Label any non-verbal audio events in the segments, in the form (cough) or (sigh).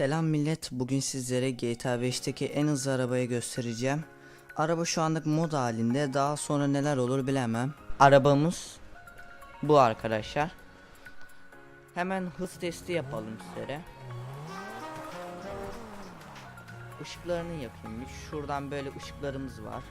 Selam millet. Bugün sizlere GTA 5'teki en hızlı arabayı göstereceğim. Araba şu anlık mod halinde. Daha sonra neler olur bilemem. Arabamız bu arkadaşlar. Hemen hız testi yapalım sizlere. Işıklarını yakayım. bir. Şuradan böyle ışıklarımız var.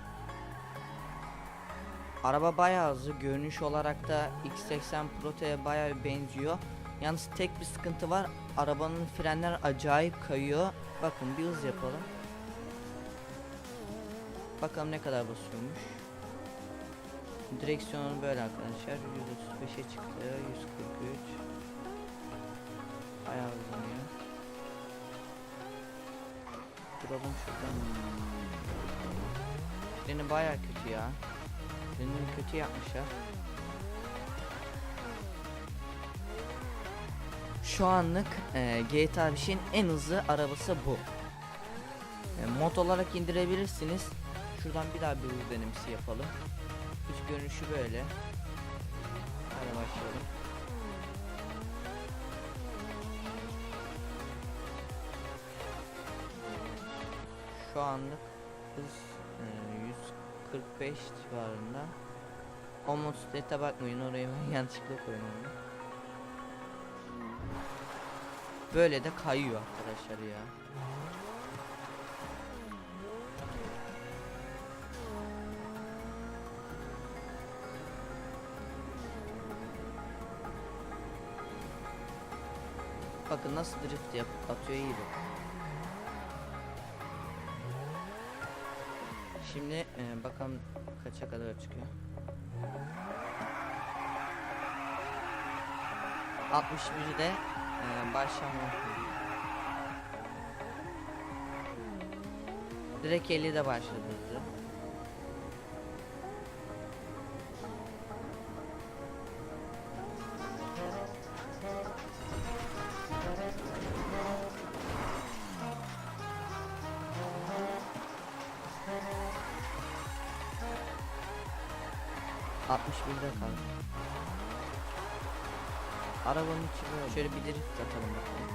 Araba bayağı hızlı. Görünüş olarak da X80 Proto'ya bayağı benziyor. Yalnız tek bir sıkıntı var. Arabanın frenler acayip kayıyor. Bakın bir hız yapalım. Bakalım ne kadar basıyormuş. Direksiyonu böyle arkadaşlar. 135'e çıktı. 143. Bayağı hızlanıyor. Duralım şuradan. Freni bayağı kötü ya. Frenini kötü yapmışlar. Şu anlık e, GTA 5'in en hızlı arabası bu. E, mod olarak indirebilirsiniz. Şuradan bir daha bir hız denemesi yapalım. Üst görünüşü böyle. Hadi başlayalım. Şu anlık hız e, 145 civarında. O motosiklete bakmayın oraya ben (laughs) yanlışlıkla koymadım. Böyle de kayıyor arkadaşlar ya. Bakın nasıl drift yap atıyor iyi bak. Şimdi e, bakalım kaça kadar çıkıyor. 61'de e, başlama. Direkt 50'de başladı hızı. Altmış birde kaldı. Arabanın içi böyle. Şöyle bir drift atalım bakalım.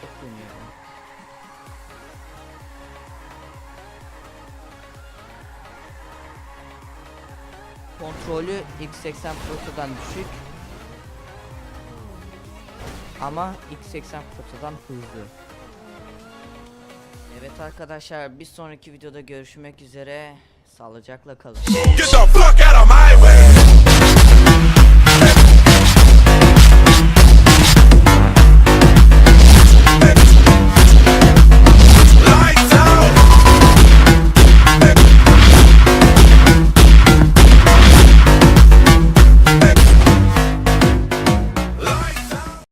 Çok dönüyor. Kontrolü X80 Proto'dan düşük. Ama X80 Proto'dan hızlı. Evet arkadaşlar bir sonraki videoda görüşmek üzere. Sağlıcakla kalın. Get the fuck out of my way.